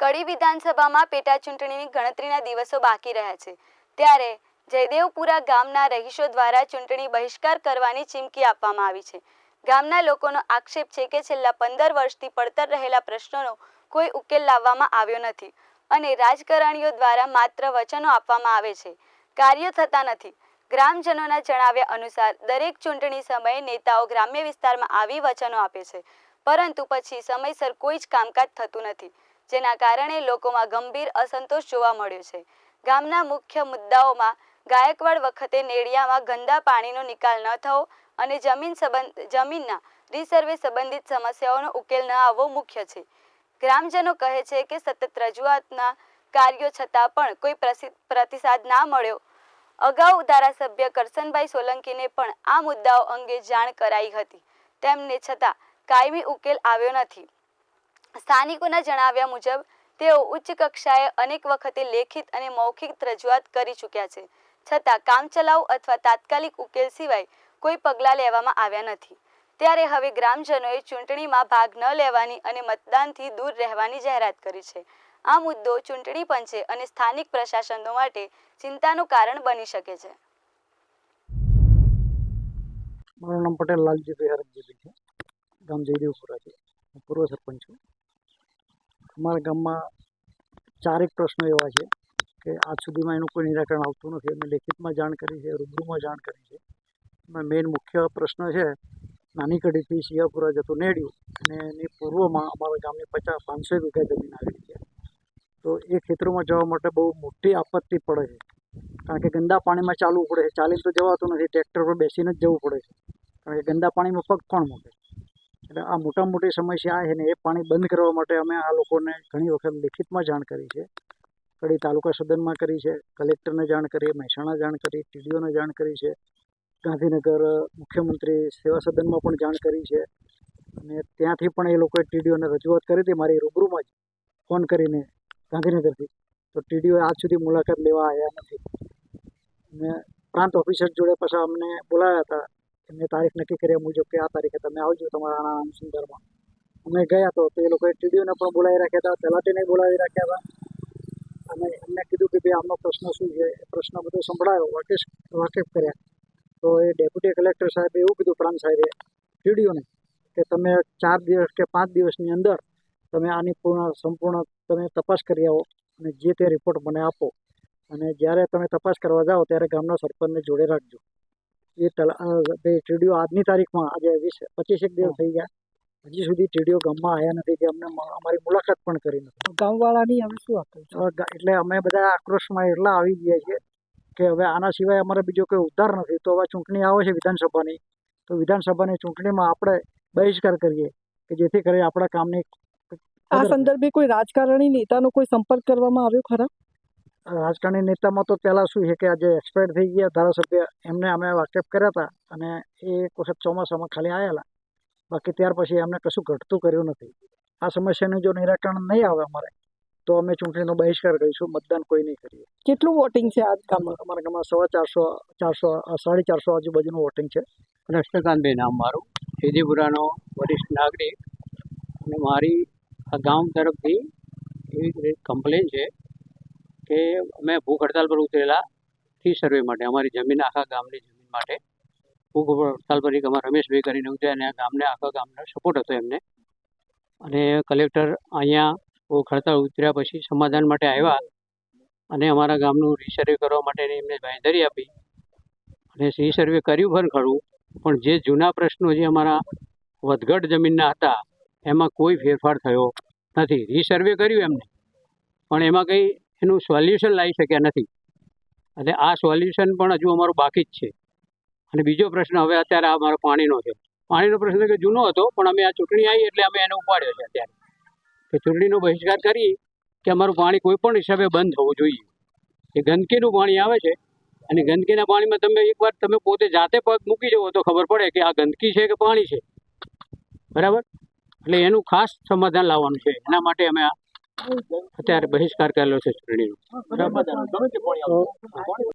કડી વિધાનસભામાં પેટા ચૂંટણીની ગણતરીના દિવસો બાકી રહ્યા છે. ત્યારે જયદેવપુરા ગામના રહીશો દ્વારા ચૂંટણી બહિષ્કાર કરવાની ચીમકી આપવામાં આવી છે. ગામના લોકોનો આક્ષેપ છે કે છેલ્લા પંદર વર્ષથી પડતર રહેલા પ્રશ્નોનો કોઈ ઉકેલ લાવવામાં આવ્યો નથી અને રાજકારણીઓ દ્વારા માત્ર વચનો આપવામાં આવે છે. કાર્યો થતા નથી. ગ્રામજનોના જણાવ્યા અનુસાર, દરેક ચૂંટણી સમયે નેતાઓ ગ્રામ્ય વિસ્તારમાં આવી વચનો આપે છે, પરંતુ પછી સમયસર કોઈ જ કામકાજ થતું નથી. જેના કારણે લોકોમાં ગંભીર અસંતોષ જોવા મળ્યો છે. ગામના મુખ્ય મુદ્દાઓમાં ગાયકવાડ વખતે નેડિયામાં ગંદા પાણીનો નિકાલ ન થવો અને જમીન સંબંધ, જમીનના રીસર્વે સંબંધિત સમસ્યાઓનો ઉકેલ ન આવવો મુખ્ય છે. ગ્રામજનો કહે છે કે સતત રજૂઆતના કાર્યો છતાં પણ કોઈ પ્રતિસાદ ના મળ્યો. અગાઉ ધારાસભ્ય કરસનભાઈ સોલંકીને પણ આ મુદ્દાઓ અંગે જાણ કરાઈ હતી. તેમને છતાં કાયમી ઉકેલ આવ્યો નથી. સ્થાનિકોના જણાવ્યા મુજબ, તેઓ ઉચ્ચ કક્ષાએ અનેક વખતે લેખિત અને મૌખિક રજૂઆત કરી ચૂક્યા છે, છતાં કામચલાઉ અથવા તાત્કાલિક ઉકેલ સિવાય કોઈ પગલાં લેવામાં આવ્યા નથી. ત્યારે હવે ગ્રામજનોએ ચૂંટણીમાં ભાગ ન લેવાની અને મતદાનથી દૂર રહેવાની જાહેરાત કરી છે. આ મુદ્દો ચૂંટણી પંચે અને સ્થાનિક પ્રશાસનો માટે ચિંતાનું કારણ બની શકે છે. મારું નામ પટેલ લાલજી હરકજીભાઈ છે. ગામ જયદેવપુરા છે. પૂર્વ સરપંચ છું. અમારા ગામમાં ચારેક પ્રશ્નો એવા છે કે આજ સુધીમાં એનું કોઈ નિરાકરણ આવતું નથી. અમે લેખિતમાં જાણ કરી છે, રૂબરૂમાં જાણ કરી છે. એમાં મેઇન મુખ્ય પ્રશ્ન છે, નાની કડીથી શિયાપુરા જતું નેડ્યું અને એની પૂર્વમાં અમારા ગામની પચાસ પાંચસો વીઘા જમીન આવેલી છે. તો એ ખેતરોમાં જવા માટે બહુ મોટી આપત્તિ પડે છે. કારણ કે ગંદા પાણીમાં ચાલવું પડે છે. ચાલીને તો જવાતું નથી. ટ્રેક્ટર પર બેસીને જ જવું પડે છે. કારણ કે ગંદા પાણીમાં પગ કોણ મૂકે? એટલે આ મોટા મોટી સમસ્યા છે ને એ પાણી બંધ કરવા માટે અમે આ લોકોને ઘણી વખત લિખિતમાં જાણ કરી છે. કડી તાલુકા સદનમાં કરી છે, કલેક્ટરને જાણ કરી મહેસાણા જાણ કરી, ટીડીઓને જાણ કરી છે, ગાંધીનગર મુખ્યમંત્રી સેવા સદનમાં પણ જાણ કરી છે. અને ત્યાંથી પણ એ લોકોએ ટીડીઓને રજૂઆત કરી હતી, મારી રૂબરૂમાં જ ફોન કરીને ગાંધીનગરથી. તો ટીડીઓ આજ સુધી મુલાકાત લેવા આવ્યા નથી. અને પ્રાંત ઓફિસર જોડે પાછા અમને બોલાવ્યા હતા. એમને તારીખ નક્કી કર્યા મુજબ કે આ તારીખે તમે આવજો તમારા આના અનુસંધાનમાં અમે ગયા તો એ લોકોએ ટીડીઓને પણ બોલાવી રાખ્યા હતા, તલાટીને બોલાવી રાખ્યા હતા. અને એમને કીધું કે ભાઈ આમનો પ્રશ્ન શું છે? પ્રશ્ન બધો સંભળાયો, વાકેફ વાકેફ કર્યા. તો એ ડેપ્યુટી કલેક્ટર સાહેબે એવું કીધું, પ્રાંત સાહેબે ટીડીઓને, કે તમે ચાર દિવસ કે પાંચ દિવસની અંદર તમે આની પૂર્ણ સંપૂર્ણ તમે તપાસ કરી આવો અને જે તે રિપોર્ટ મને આપો. અને જ્યારે તમે તપાસ કરવા જાઓ, ત્યારે ગામના સરપંચને જોડે રાખજો. એ ટીડીઓ આજની તારીખમાં આજે વીસ પચીસેક દિવસ થઈ ગયા. હજી સુધી ટીડીઓ ગામમાં આવ્યા નથી કે અમને અમારી મુલાકાત પણ કરી નથી. ગામવાળાની હવે શું ગા- એટલે અમે બધા આક્રોશમાં એટલા આવી ગયા છીએ કે હવે આના સિવાય અમારે બીજો કોઈ ઉદ્ધાર નથી. તો હવે ચૂંટણી આવે છે વિધાનસભાની. તો વિધાનસભાની ચૂંટણીમાં આપણે બહિષ્કાર કરીએ કે જેથી કરી આપણા કામની આ સંદર્ભે કોઈ રાજકારણી નેતાનો કોઈ સંપર્ક કરવામાં આવ્યો ખરા? રાજકારણી નેતામાં તો પહેલાં શું છે કે આજે એક્સપાયર થઈ ગયા ધારાસભ્ય એમને અમે વાકેફ કર્યા હતા અને એ એક વખત ચોમાસામાં ખાલી આવેલા બાકી ત્યાર પછી એમને કશું ઘટતું કર્યું નથી. આ સમસ્યાનું જો નિરાકરણ નહીં આવે અમારે તો અમે ચૂંટણીનો બહિષ્કાર કરીશું મતદાન કોઈ નહીં કરીએ. કેટલું વોટિંગ છે આજ ગામમાં? અમારા ગામમાં સવા ચારસો ચારસો સાડી ચારસો આજુબાજુનું વોટિંગ છે. કૃષ્ણકાંતભાઈ નામ મારું. સીધીપુરાનો વરિષ્ઠ નાગરિક. અને મારી આ ગામ તરફથી એવી કમ્પ્લેન છે. કે અમે ભૂખ હડતાલ પર ઉતરેલા ફી સર્વે માટે, અમારી જમીન, આખા ગામની જમીન માટે. ભૂખ હડતાલ પર એક અમારા રમેશભાઈ કરીને ઉતર્યા અને ગામને, આખા ગામનો સપોર્ટ હતો એમને. અને કલેક્ટર અહીંયા ભૂખ હડતાલ ઉતર્યા પછી સમાધાન માટે આવ્યા અને અમારા ગામનું રીસર્વે કરવા માટેની એમને બાંયધરી આપી. અને સી સર્વે કર્યું પણ ખરું, પણ જે જૂના પ્રશ્નો જે અમારા વધઘટ જમીનના હતા, એમાં કોઈ ફેરફાર થયો નથી. રીસર્વે કર્યું એમને. પણ એમાં કંઈ એનું સોલ્યુશન લાવી શક્યા નથી. અને આ સોલ્યુશન પણ હજુ અમારું બાકી જ છે. અને બીજો પ્રશ્ન હવે અત્યારે આ મારો પાણીનો છે. પાણીનો પ્રશ્ન કે જૂનો હતો, પણ અમે આ ચૂંટણી આવી એટલે અમે એને ઉપાડ્યો છે અત્યારે. કે ચૂંટણીનો બહિષ્કાર કરી કે અમારું પાણી કોઈ પણ હિસાબે બંધ થવું જોઈએ. એ ગંદકીનું પાણી આવે છે. અને ગંદકીના પાણીમાં તમે એકવાર તમે પોતે જાતે પગ મૂકી જવો તો ખબર પડે કે આ ગંદકી છે કે પાણી છે. બરાબર? એટલે એનું ખાસ સમાધાન લાવવાનું છે. એના માટે અમે આ અત્યારે બહિષ્કાર કરેલો છે ચૂંટણીનો બરાબર.